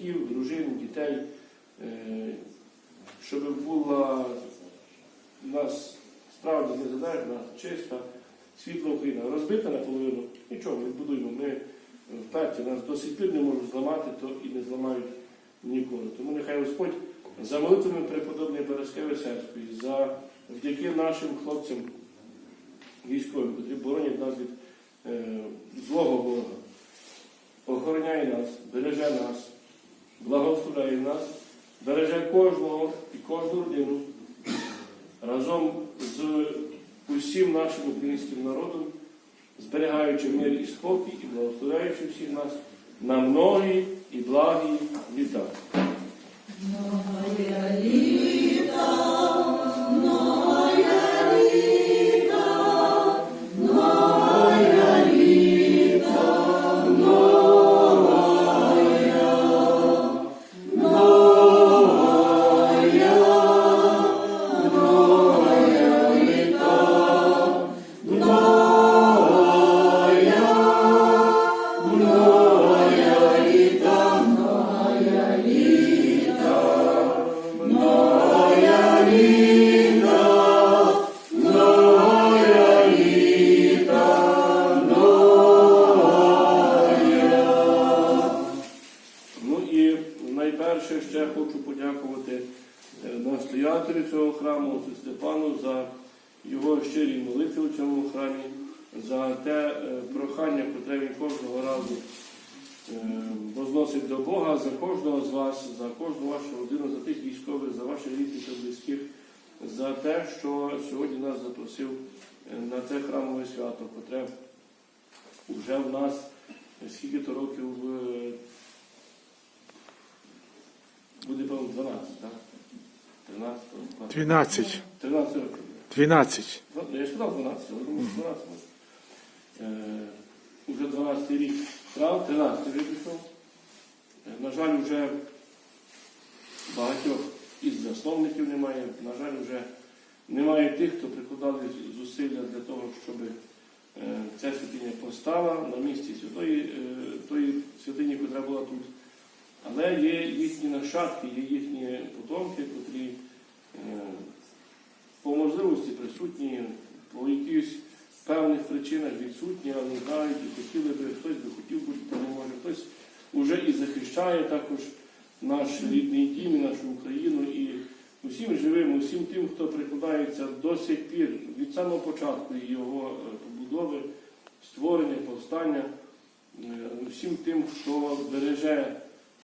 батьків, дружин, дітей, е, щоб була у нас справді незалежна, чиста, світла Україна. Розбита наполовину, нічого, відбудуємо. Ми вперті нас до сих пір не можуть зламати, то і не зламають ніколи. Тому нехай Господь за молитвами преподобної Березкеви Серської, за вдяки нашим хлопцям військовим, які боронять нас від е, злого ворога, охороняє нас, береже нас, благословляє нас, береже кожного і кожну родину разом з усім нашим українським народом, зберігаючи мир і спокій і благословляючи всіх нас на многі і благі і найперше ще хочу подякувати е, настоятелю цього храму, отцю Степану, за його щирі молитви у цьому храмі, за те е, прохання, котре він кожного разу е, возносить до Бога за кожного з вас, за кожну вашу родину, за тих військових, за ваших рідних та близьких, за те, що сьогодні нас запросив на це храмове свято, котре вже в нас е, скільки то років е, буде, певно, 12, так? 13, 12. 13 років. 12. Ну, Я ж сказав 12, але думаю, 12 може. Е, Уже 12 рік трав, 13 рік пішов. Е, На жаль, вже багатьох із засновників немає. На жаль, вже немає тих, хто прикладали зусилля для того, щоб е, ця святиня постала на місці святої, тої святині, яка була тут. Але є їхні нащадки, є їхні потомки, котрі е, по можливості присутні, по якихось певних причинах відсутні, але знають і хотіли би, хтось би хотів бути, не може, хтось уже і захищає також наш рідний дім, і нашу Україну. І усім живим, усім тим, хто прикладається до сих пір від самого початку його е, побудови, створення, повстання, е, усім тим, хто береже